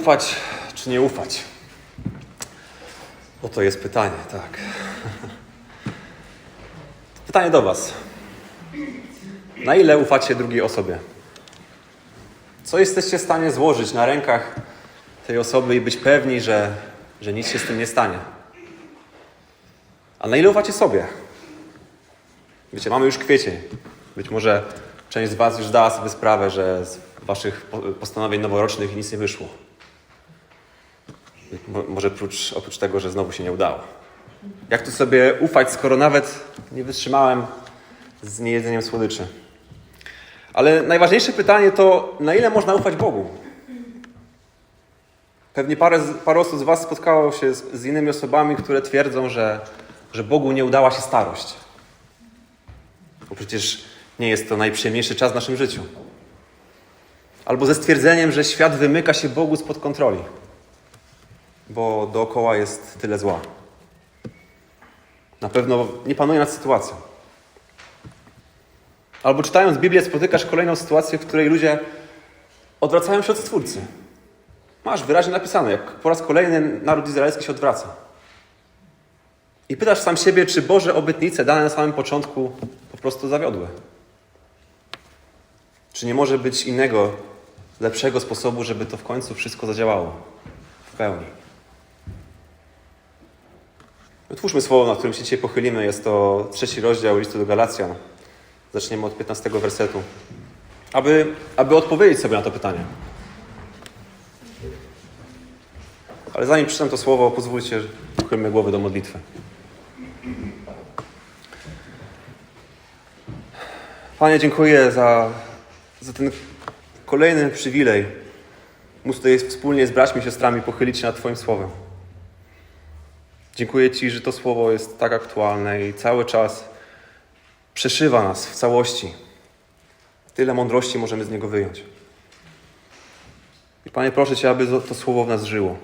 Ufać czy nie ufać? Oto jest pytanie, tak. Pytanie do Was. Na ile ufacie drugiej osobie? Co jesteście w stanie złożyć na rękach tej osoby i być pewni, że, że nic się z tym nie stanie? A na ile ufacie sobie? Wiecie, mamy już kwiecień. Być może część z Was już dała sobie sprawę, że z Waszych po- postanowień noworocznych nic nie wyszło. Mo- Może oprócz, oprócz tego, że znowu się nie udało. Jak tu sobie ufać, skoro nawet nie wytrzymałem z niejedzeniem słodyczy? Ale najważniejsze pytanie to, na ile można ufać Bogu? Pewnie parę, parę osób z Was spotkało się z, z innymi osobami, które twierdzą, że, że Bogu nie udała się starość. Bo przecież nie jest to najprzyjemniejszy czas w naszym życiu. Albo ze stwierdzeniem, że świat wymyka się Bogu spod kontroli, bo dookoła jest tyle zła. Na pewno nie panuje nad sytuacją. Albo czytając Biblię spotykasz kolejną sytuację, w której ludzie odwracają się od Stwórcy. Masz wyraźnie napisane, jak po raz kolejny naród izraelski się odwraca. I pytasz sam siebie, czy Boże obietnice dane na samym początku po prostu zawiodły. Czy nie może być innego, lepszego sposobu, żeby to w końcu wszystko zadziałało w pełni? Otwórzmy słowo, na którym się dzisiaj pochylimy. Jest to trzeci rozdział listu do Galacjan. Zaczniemy od 15 wersetu. Aby, aby odpowiedzieć sobie na to pytanie. Ale zanim przeczytam to słowo, pozwólcie, że pochylmy głowy do modlitwy. Panie, dziękuję za, za ten kolejny przywilej. Móc tutaj wspólnie z braćmi siostrami pochylić się nad Twoim słowem. Dziękuję Ci, że to słowo jest tak aktualne i cały czas przeszywa nas w całości. Tyle mądrości możemy z niego wyjąć. I Panie, proszę Cię, aby to- słowo w nas żyło,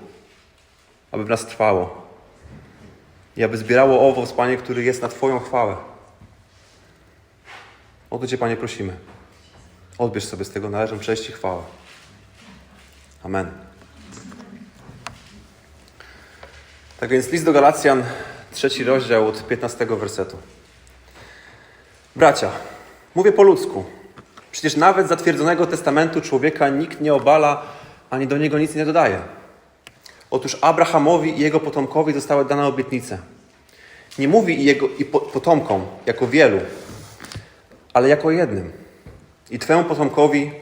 aby w nas trwało i aby zbierało owoc, Panie, który jest na Twoją chwałę. O to Cię, Panie, prosimy. Odbierz sobie z tego należą cześć i chwałę. Amen. Tak więc list do Galacjan, trzeci rozdział od 15 wersetu. Bracia, mówię po ludzku. Przecież nawet zatwierdzonego testamentu człowieka nikt nie obala, ani do niego nic nie dodaje. Otóż Abrahamowi i jego potomkowi zostały dane obietnice. Nie mówi jego i po, potomkom jako wielu, ale jako jednym. I Twemu potomkowi,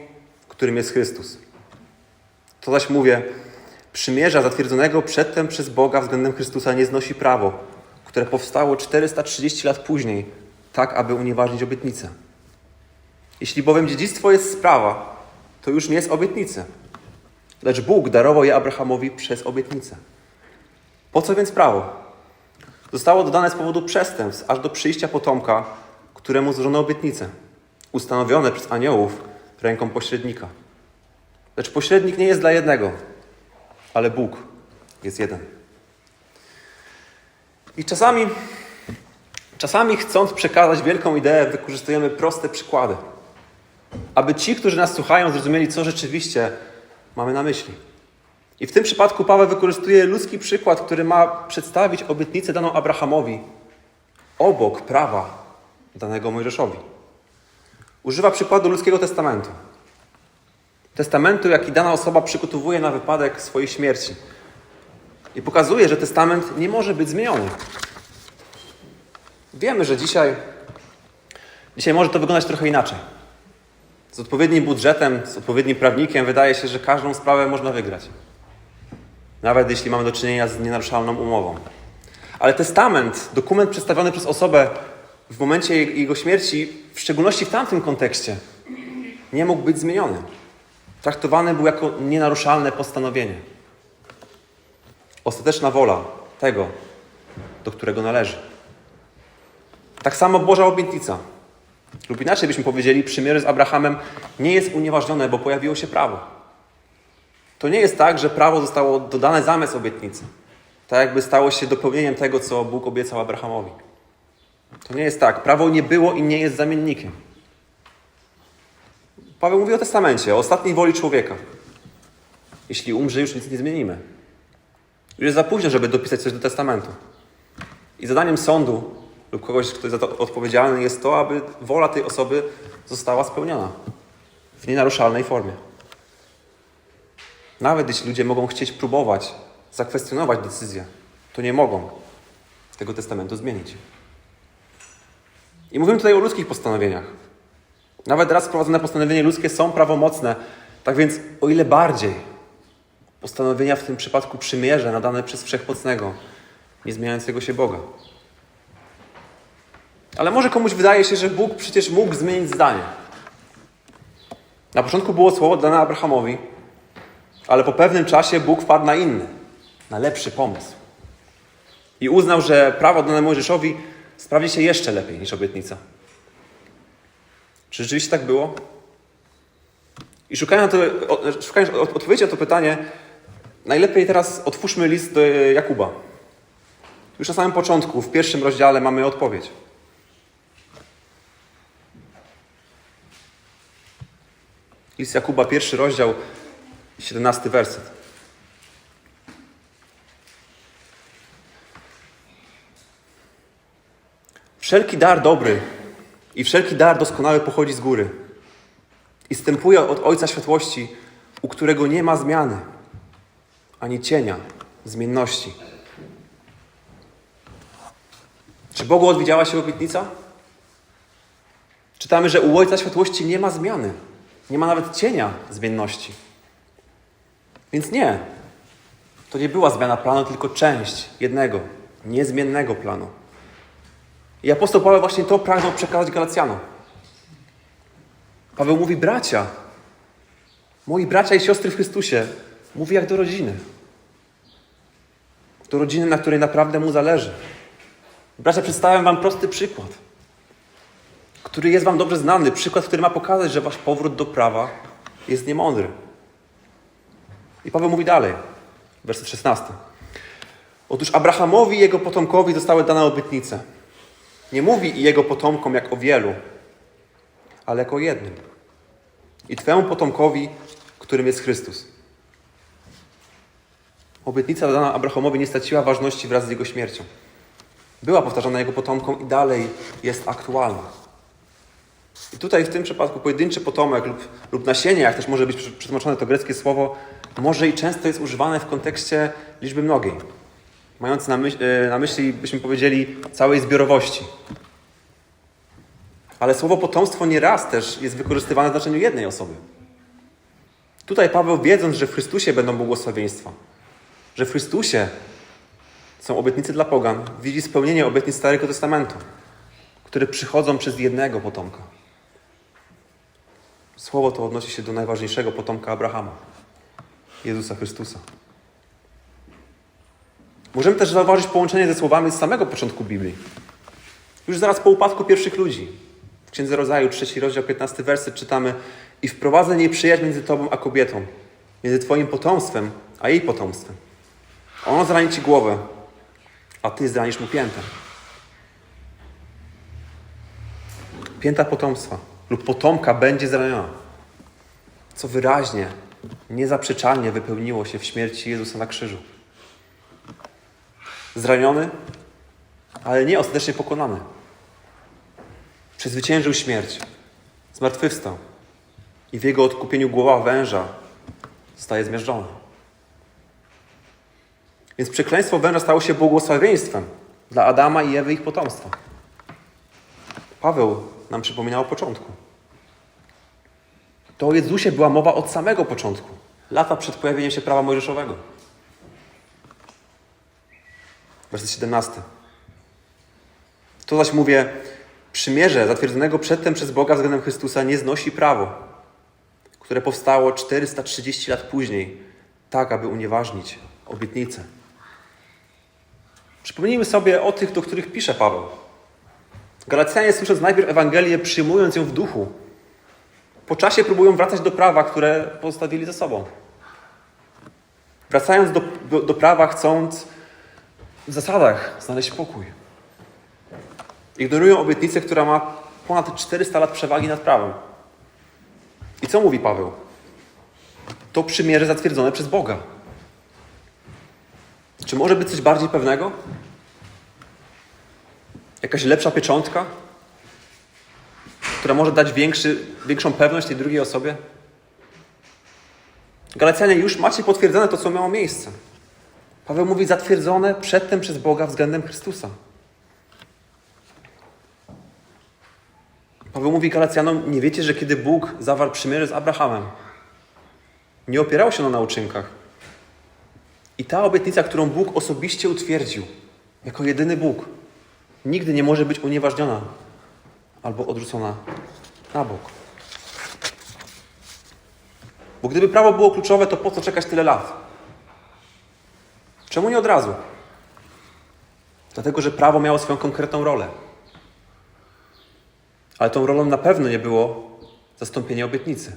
którym jest Chrystus. To zaś mówię, przymierza zatwierdzonego przedtem przez Boga względem Chrystusa nie znosi prawo, które powstało 430 lat później, tak aby unieważnić obietnicę. Jeśli bowiem dziedzictwo jest sprawa, to już nie jest obietnicy. Lecz Bóg darował je Abrahamowi przez obietnicę. Po co więc prawo? Zostało dodane z powodu przestępstw, aż do przyjścia potomka, któremu złożono obietnicę, ustanowione przez aniołów ręką pośrednika. Lecz pośrednik nie jest dla jednego, ale Bóg jest jeden. I czasami, czasami chcąc przekazać wielką ideę, wykorzystujemy proste przykłady, aby ci, którzy nas słuchają, zrozumieli, co rzeczywiście mamy na myśli. I w tym przypadku Paweł wykorzystuje ludzki przykład, który ma przedstawić obietnicę daną Abrahamowi obok prawa danego Mojżeszowi. Używa przykładu ludzkiego testamentu. Testamentu, jaki dana osoba przygotowuje na wypadek swojej śmierci. I pokazuje, że testament nie może być zmieniony. Wiemy, że dzisiaj, dzisiaj może to wyglądać trochę inaczej. Z odpowiednim budżetem, z odpowiednim prawnikiem wydaje się, że każdą sprawę można wygrać. Nawet jeśli mamy do czynienia z nienaruszalną umową. Ale testament, dokument przedstawiony przez osobę w momencie jego śmierci, w szczególności w tamtym kontekście, nie mógł być zmieniony. Traktowany był jako nienaruszalne postanowienie. Ostateczna wola tego, do którego należy. Tak samo Boża obietnica. Lub inaczej byśmy powiedzieli, przymierze z Abrahamem nie jest unieważnione, bo pojawiło się prawo. To nie jest tak, że prawo zostało dodane zamiast obietnicy. Tak jakby stało się dopełnieniem tego, co Bóg obiecał Abrahamowi. To nie jest tak. Prawo nie było i nie jest zamiennikiem. Paweł mówi o testamencie, o ostatniej woli człowieka. Jeśli umrze, już nic nie zmienimy. Już jest za późno, żeby dopisać coś do testamentu. I zadaniem sądu lub kogoś, kto jest za to odpowiedzialny, jest to, aby wola tej osoby została spełniona w nienaruszalnej formie. Nawet jeśli ludzie mogą chcieć próbować zakwestionować decyzję, to nie mogą tego testamentu zmienić. I mówimy tutaj o ludzkich postanowieniach. Nawet raz wprowadzone postanowienia ludzkie są prawomocne, tak więc o ile bardziej postanowienia w tym przypadku przymierze nadane przez Wszechmocnego, niezmieniającego się Boga. Ale może komuś wydaje się, że Bóg przecież mógł zmienić zdanie. Na początku było słowo dane Abrahamowi, ale po pewnym czasie Bóg wpadł na inny, na lepszy pomysł. I uznał, że prawo dane Mojżeszowi sprawdzi się jeszcze lepiej niż obietnica. Czy rzeczywiście tak było? I szukając, szukając od- odpowiedzi na to pytanie, najlepiej teraz otwórzmy list do Jakuba. Już na samym początku, w pierwszym rozdziale mamy odpowiedź. List Jakuba, pierwszy rozdział, 17 werset. Wszelki dar dobry i wszelki dar doskonały pochodzi z góry i stępuje od Ojca Światłości, u którego nie ma zmiany, ani cienia zmienności. Czy Bogu odwiedziała się obietnica? Czytamy, że u Ojca Światłości nie ma zmiany, nie ma nawet cienia zmienności. Więc nie, to nie była zmiana planu, tylko część jednego, niezmiennego planu. I apostoł Paweł właśnie to pragnął przekazać Galacjanom. Paweł mówi, bracia, moi bracia i siostry w Chrystusie, mówi jak do rodziny. Do rodziny, na której naprawdę mu zależy. Bracia, przedstawiam wam prosty przykład, który jest wam dobrze znany. Przykład, który ma pokazać, że wasz powrót do prawa jest niemądry. I Paweł mówi dalej, werset 16. Otóż Abrahamowi i jego potomkowi zostały dane obietnice. Nie mówi jego potomkom jak o wielu, ale jako jednym. I Twemu potomkowi, którym jest Chrystus. Obietnica dana Abrahamowi nie straciła ważności wraz z jego śmiercią. Była powtarzana jego potomkom i dalej jest aktualna. I tutaj w tym przypadku pojedynczy potomek lub, lub nasienie, jak też może być przetłumaczone to greckie słowo, może i często jest używane w kontekście liczby mnogiej. Mając na, e, na myśli, byśmy powiedzieli, całej zbiorowości. Ale słowo potomstwo nieraz też jest wykorzystywane w znaczeniu jednej osoby. Tutaj Paweł, wiedząc, że w Chrystusie będą błogosławieństwa, że w Chrystusie są obietnice dla pogan, widzi spełnienie obietnic Starego Testamentu, które przychodzą przez jednego potomka. Słowo to odnosi się do najważniejszego potomka Abrahama, Jezusa Chrystusa. Możemy też zauważyć połączenie ze słowami z samego początku Biblii. Już zaraz po upadku pierwszych ludzi. Księdze Rodzaju, trzeci rozdział, 15 werset czytamy I wprowadzę nieprzyjaźń między Tobą a kobietą, między Twoim potomstwem a jej potomstwem. Ono zrani Ci głowę, a Ty zranisz mu piętę. Pięta potomstwa lub potomka będzie zraniona. Co wyraźnie, niezaprzeczalnie wypełniło się w śmierci Jezusa na krzyżu. Zraniony, ale nie ostatecznie pokonany. Przezwyciężył śmierć, zmartwychwstał i w jego odkupieniu głowa węża zostaje zmiażdżona. Więc przekleństwo węża stało się błogosławieństwem dla Adama i Ewy ich potomstwa. Paweł nam przypominał o początku. To o Jezusie była mowa od samego początku, lata przed pojawieniem się prawa mojżeszowego. Werset 17. To zaś mówię, przymierze zatwierdzonego przedtem przez Boga względem Chrystusa nie znosi prawo, które powstało 430 lat później, tak aby unieważnić obietnicę. Przypomnijmy sobie o tych, do których pisze Paweł. Galacjanie słysząc najpierw Ewangelię, przyjmując ją w duchu, po czasie próbują wracać do prawa, które pozostawili za sobą. Wracając do, do, do prawa, chcąc w zasadach znaleźć pokój. Ignorują obietnicę, która ma ponad 400 lat przewagi nad prawem. I co mówi Paweł? To przymierze zatwierdzone przez Boga. Czy może być coś bardziej pewnego? Jakaś lepsza pieczątka, która może dać większy, większą pewność tej drugiej osobie? Galacjanie, już macie potwierdzone to, co miało miejsce. Paweł mówi zatwierdzone przedtem przez Boga względem Chrystusa. Paweł mówi Galacjanom, nie wiecie, że kiedy Bóg zawarł przymierze z Abrahamem, nie opierał się na nauczynkach. I ta obietnica, którą Bóg osobiście utwierdził, jako jedyny Bóg, nigdy nie może być unieważniona albo odrzucona na bok. Bo gdyby prawo było kluczowe, to po co czekać tyle lat? Czemu nie od razu? Dlatego, że prawo miało swoją konkretną rolę. Ale tą rolą na pewno nie było zastąpienie obietnicy.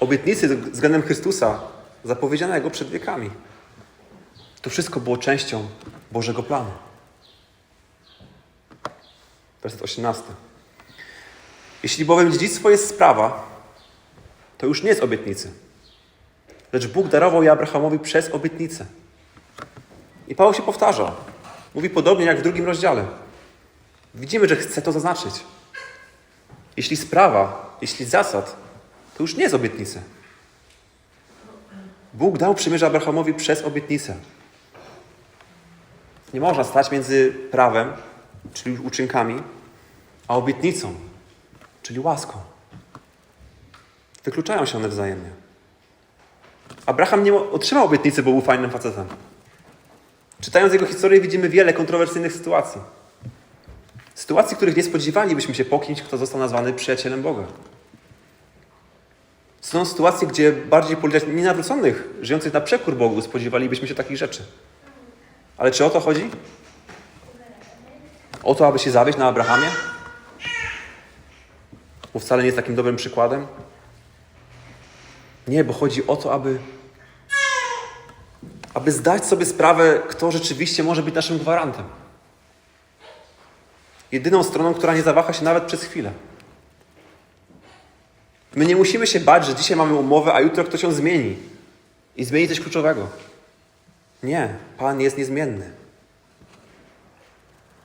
Obietnicy względem Chrystusa zapowiedzianego przed wiekami. To wszystko było częścią Bożego planu. Werset 18. Jeśli bowiem dziedzictwo jest sprawa, to już nie z obietnicy. Lecz Bóg darował je Abrahamowi przez obietnicę. I Paweł się powtarza. Mówi podobnie jak w drugim rozdziale. Widzimy, że chce to zaznaczyć. Jeśli sprawa, jeśli zasad, to już nie z obietnicy. Bóg dał przymierze Abrahamowi przez obietnicę. Nie można stać między prawem, czyli uczynkami, a obietnicą, czyli łaską. Wykluczają się one wzajemnie. Abraham nie otrzymał obietnicy, bo był fajnym facetem. Czytając jego historię widzimy wiele kontrowersyjnych sytuacji. Sytuacji, których nie spodziewalibyśmy się po kimś, kto został nazwany przyjacielem Boga. Są sytuacje, gdzie bardziej po ludziach nienawróconych, żyjących na przekór Bogu, spodziewalibyśmy się takich rzeczy. Ale czy o to chodzi? O to, aby się zawieść na Abrahamie? Bo wcale nie jest takim dobrym przykładem. Nie, bo chodzi o to, aby, aby zdać sobie sprawę, kto rzeczywiście może być naszym gwarantem. Jedyną stroną, która nie zawaha się nawet przez chwilę. My nie musimy się bać, że dzisiaj mamy umowę, a jutro ktoś ją zmieni. I zmieni coś kluczowego. Nie, Pan jest niezmienny.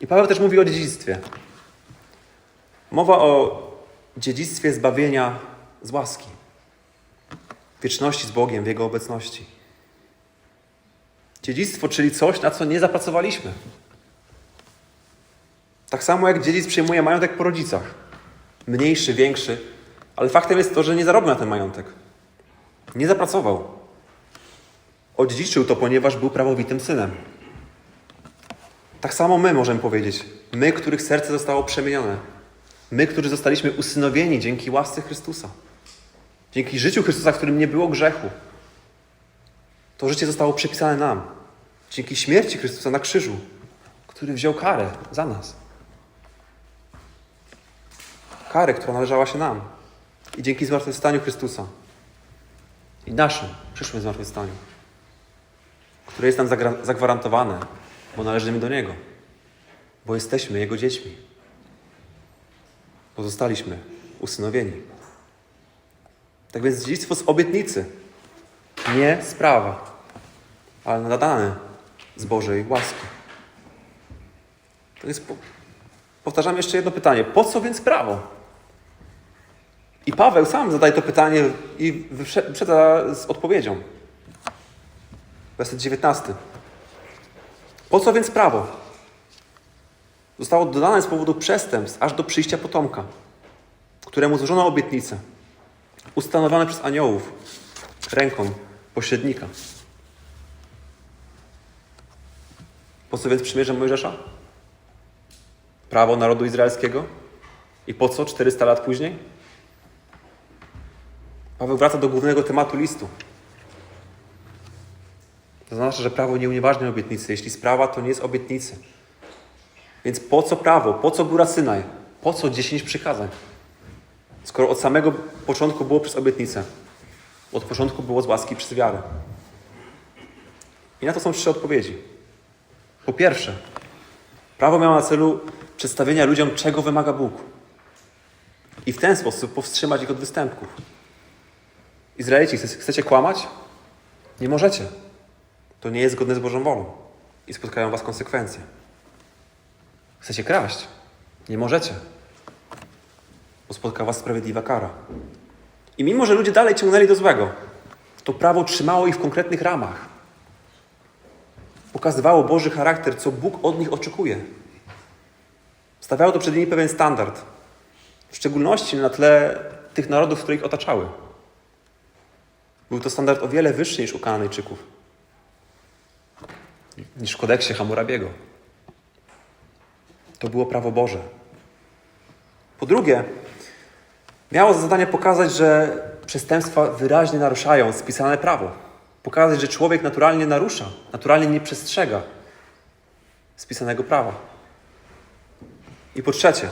I Paweł też mówi o dziedzictwie. Mowa o dziedzictwie zbawienia z łaski. Wieczności z Bogiem, w Jego obecności. Dziedzictwo, czyli coś, na co nie zapracowaliśmy. Tak samo jak dziedzic przyjmuje majątek po rodzicach. Mniejszy, większy, ale faktem jest to, że nie zarobił na ten majątek. Nie zapracował. Odziedziczył to, ponieważ był prawowitym synem. Tak samo my możemy powiedzieć. My, których serce zostało przemienione. My, którzy zostaliśmy usynowieni dzięki łasce Chrystusa. Dzięki życiu Chrystusa, w którym nie było grzechu. To życie zostało przypisane nam. Dzięki śmierci Chrystusa na krzyżu, który wziął karę za nas. Karę, która należała się nam. I dzięki zmartwychwstaniu Chrystusa. I naszym przyszłym zmartwychwstaniu. Które jest nam zagwarantowane, bo należymy do Niego. Bo jesteśmy Jego dziećmi. Bo zostaliśmy usynowieni. Tak więc dziedzictwo z obietnicy, nie z prawa, ale nadane z Bożej łaski. To jest, po- powtarzam jeszcze jedno pytanie. Po co więc prawo? I Paweł sam zadaje to pytanie i wyprze- wyprzedza z odpowiedzią. Werset 19. Po co więc prawo? Zostało dodane z powodu przestępstw aż do przyjścia potomka, któremu złożono obietnicę, ustanowione przez aniołów ręką pośrednika. Po co więc przymierze Mojżesza? Prawo narodu izraelskiego? I po co 400 lat później? Paweł wraca do głównego tematu listu. To znaczy, że prawo nie unieważnia obietnicy. Jeśli sprawa, to nie jest obietnicy. Więc po co prawo? Po co góra Synaj? Po co 10 przykazań? Skoro od samego początku było przez obietnicę. Od początku było z łaski przez wiarę. I na to są trzy odpowiedzi. Po pierwsze, prawo miało na celu przedstawienia ludziom, czego wymaga Bóg. I w ten sposób powstrzymać ich od występków. Izraelici, chce- chcecie kłamać? Nie możecie. To nie jest zgodne z Bożą wolą i spotkają was konsekwencje. Chcecie kraść? Nie możecie. Bo spotka was sprawiedliwa kara. I mimo, że ludzie dalej ciągnęli do złego, to prawo trzymało ich w konkretnych ramach. Pokazywało Boży charakter, co Bóg od nich oczekuje. Stawiało to przed nimi pewien standard, w szczególności na tle tych narodów, które ich otaczały. Był to standard o wiele wyższy niż u Kananejczyków, niż w kodeksie Hammurabiego. To było prawo Boże. Po drugie, miało za zadanie pokazać, że przestępstwa wyraźnie naruszają spisane prawo. Pokazać, że człowiek naturalnie narusza, naturalnie nie przestrzega spisanego prawa. I po trzecie,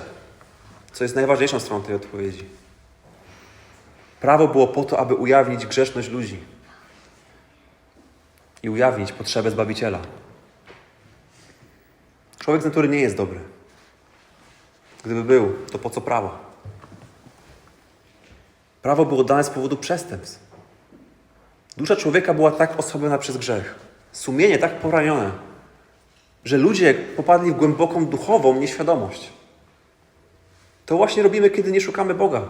co jest najważniejszą stroną tej odpowiedzi. Prawo było po to, aby ujawnić grzeszność ludzi i ujawnić potrzebę Zbawiciela. Człowiek z natury nie jest dobry. Gdyby był, to po co prawo? Prawo było dane z powodu przestępstw. Dusza człowieka była tak osłabiona przez grzech, sumienie tak poranione, że ludzie popadli w głęboką duchową nieświadomość. To właśnie robimy, kiedy nie szukamy Boga.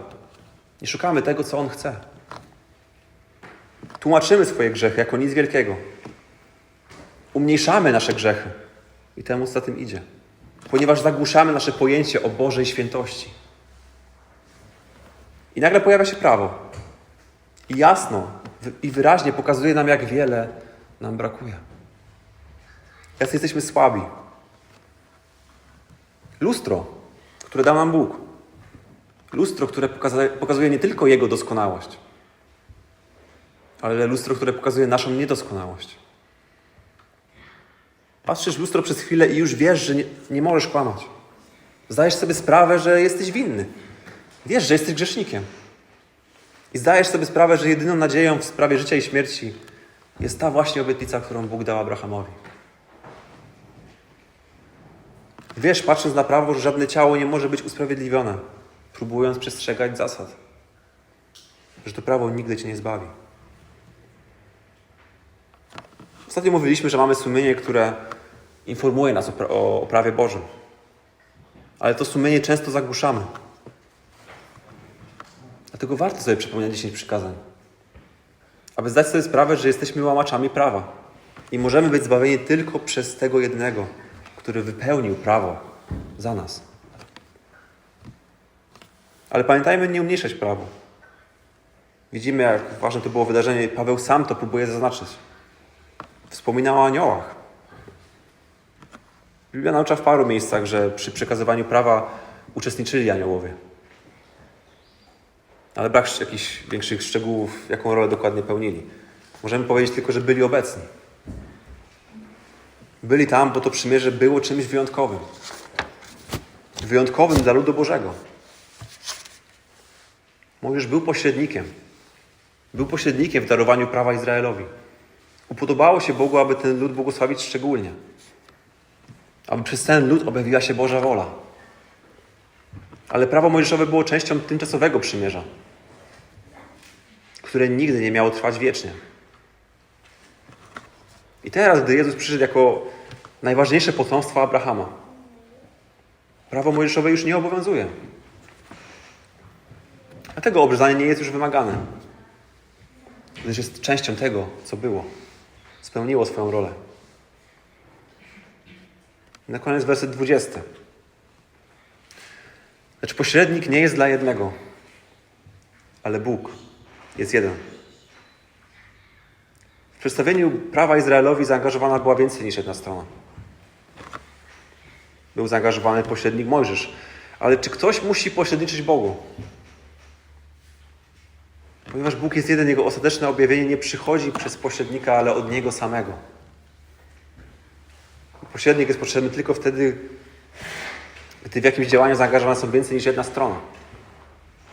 Nie szukamy tego, co On chce. Tłumaczymy swoje grzechy jako nic wielkiego. Umniejszamy nasze grzechy. I temu za tym idzie. Ponieważ zagłuszamy nasze pojęcie o Bożej świętości. I nagle pojawia się prawo. I jasno i wyraźnie pokazuje nam, jak wiele nam brakuje. Jacy jesteśmy słabi. Lustro, które dał nam Bóg. Lustro, które pokazuje nie tylko Jego doskonałość, ale lustro, które pokazuje naszą niedoskonałość. Patrzysz w lustro przez chwilę i już wiesz, że nie, nie możesz kłamać. Zdajesz sobie sprawę, że jesteś winny. Wiesz, że jesteś grzesznikiem. I zdajesz sobie sprawę, że jedyną nadzieją w sprawie życia i śmierci jest ta właśnie obietnica, którą Bóg dał Abrahamowi. Wiesz, patrząc na prawo, że żadne ciało nie może być usprawiedliwione, próbując przestrzegać zasad. Że to prawo nigdy cię nie zbawi. Ostatnio mówiliśmy, że mamy sumienie, które informuje nas o, pra- o, o prawie Bożym. Ale to sumienie często zagłuszamy. Dlatego warto sobie przypomnieć 10 przykazań. Aby zdać sobie sprawę, że jesteśmy łamaczami prawa. I możemy być zbawieni tylko przez tego jednego, który wypełnił prawo za nas. Ale pamiętajmy nie umniejszać prawo. Widzimy, jak ważne to było wydarzenie. Paweł sam to próbuje zaznaczyć. Wspominał o aniołach. Biblia naucza w paru miejscach, że przy przekazywaniu prawa uczestniczyli aniołowie. Ale brak jakichś większych szczegółów, jaką rolę dokładnie pełnili. Możemy powiedzieć tylko, że byli obecni. Byli tam, bo to przymierze było czymś wyjątkowym. Wyjątkowym dla ludu Bożego. Mojżesz był pośrednikiem. Był pośrednikiem w darowaniu prawa Izraelowi. Upodobało się Bogu, aby ten lud błogosławić szczególnie. Aby przez ten lud objawiła się Boża wola. Ale prawo mojżeszowe było częścią tymczasowego przymierza, które nigdy nie miało trwać wiecznie. I teraz, gdy Jezus przyszedł jako najważniejsze potomstwo Abrahama, prawo mojżeszowe już nie obowiązuje. Dlatego obrzezanie nie jest już wymagane, gdyż jest częścią tego, co było. Spełniło swoją rolę. Na koniec werset 20. Lecz pośrednik nie jest dla jednego, ale Bóg jest jeden. W przedstawieniu prawa Izraelowi zaangażowana była więcej niż jedna strona. Był zaangażowany pośrednik Mojżesz. Ale czy ktoś musi pośredniczyć Bogu? Ponieważ Bóg jest jeden, Jego ostateczne objawienie nie przychodzi przez pośrednika, ale od Niego samego. Pośrednik jest potrzebny tylko wtedy, gdy w jakimś działaniu zaangażowane są więcej niż jedna strona.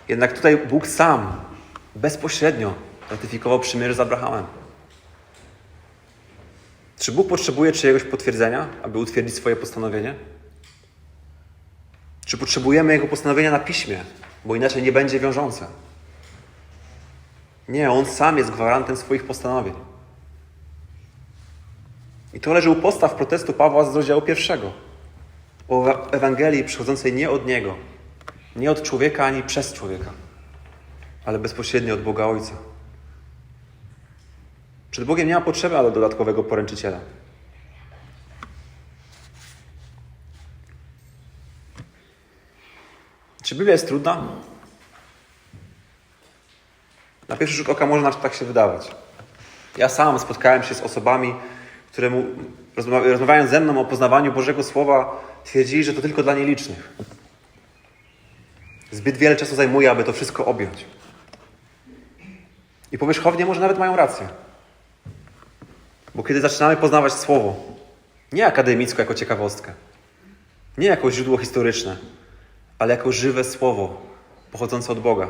Jednak tutaj Bóg sam, bezpośrednio ratyfikował przymierze z Abrahamem. Czy Bóg potrzebuje czyjegoś potwierdzenia, aby utwierdzić swoje postanowienie? Czy potrzebujemy Jego postanowienia na piśmie, bo inaczej nie będzie wiążące? Nie, On sam jest gwarantem swoich postanowień. I to leży u podstaw protestu Pawła z rozdziału pierwszego. O Ewangelii przychodzącej nie od Niego, nie od człowieka ani przez człowieka, ale bezpośrednio od Boga Ojca. Przed Bogiem nie ma potrzeby ale dodatkowego poręczyciela. Czy Biblia jest trudna? Na pierwszy rzut oka może nam tak się wydawać. Ja sam spotkałem się z osobami, które mu, rozmawia- rozmawiając ze mną o poznawaniu Bożego Słowa, twierdzili, że to tylko dla nielicznych. Zbyt wiele czasu zajmuje, aby to wszystko objąć. I powierzchownie może nawet mają rację. Bo kiedy zaczynamy poznawać Słowo, nie akademicko jako ciekawostkę, nie jako źródło historyczne, ale jako żywe Słowo pochodzące od Boga.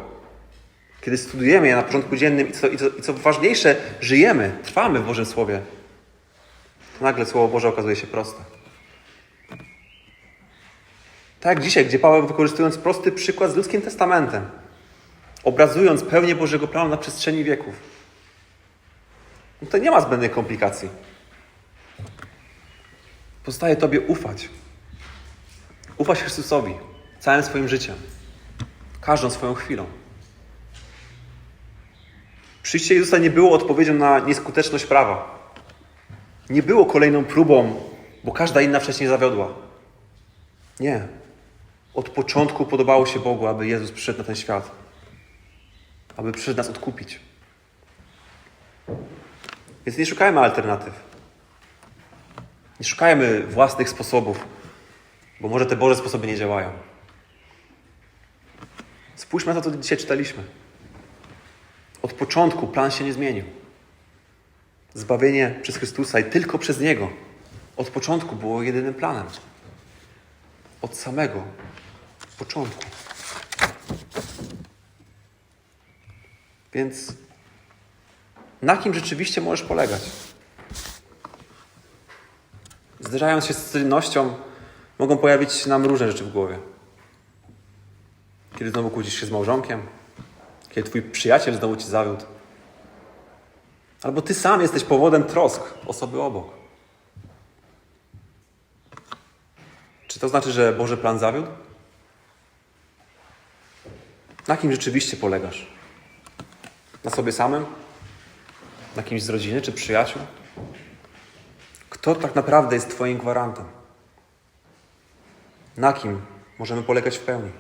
Kiedy studujemy je na porządku dziennym i co, i co, i co ważniejsze, żyjemy, trwamy w Bożym Słowie, to nagle Słowo Boże okazuje się proste. Tak dzisiaj, gdzie Paweł wykorzystując prosty przykład z ludzkim testamentem, obrazując pełnię Bożego planu na przestrzeni wieków, no to nie ma zbędnych komplikacji. Pozostaje Tobie ufać. Ufać Chrystusowi całym swoim życiem, każdą swoją chwilą. Przyjście Jezusa nie było odpowiedzią na nieskuteczność prawa. Nie było kolejną próbą, bo każda inna wcześniej zawiodła. Nie. Od początku podobało się Bogu, aby Jezus przyszedł na ten świat. Aby przyszedł nas odkupić. Więc nie szukajmy alternatyw. Nie szukajmy własnych sposobów, bo może te Boże sposoby nie działają. Spójrzmy na to, co dzisiaj czytaliśmy. Od początku plan się nie zmienił. Zbawienie przez Chrystusa i tylko przez Niego od początku było jedynym planem. Od samego początku. Więc na kim rzeczywiście możesz polegać? Zderzając się z codziennością, mogą pojawić się nam różne rzeczy w głowie. Kiedy znowu kłócisz się z małżonkiem, kiedy twój przyjaciel znowu ci zawiódł, albo ty sam jesteś powodem trosk osoby obok. Czy to znaczy, że Boży plan zawiódł? Na kim rzeczywiście polegasz? Na sobie samym? Na kimś z rodziny czy przyjaciół? Kto tak naprawdę jest Twoim gwarantem? Na kim możemy polegać w pełni?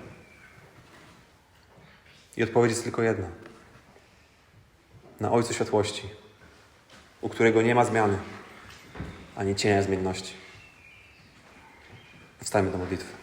I odpowiedź jest tylko jedna. Na Ojcu Światłości, u którego nie ma zmiany, ani cienia zmienności. Wstajmy do modlitwy.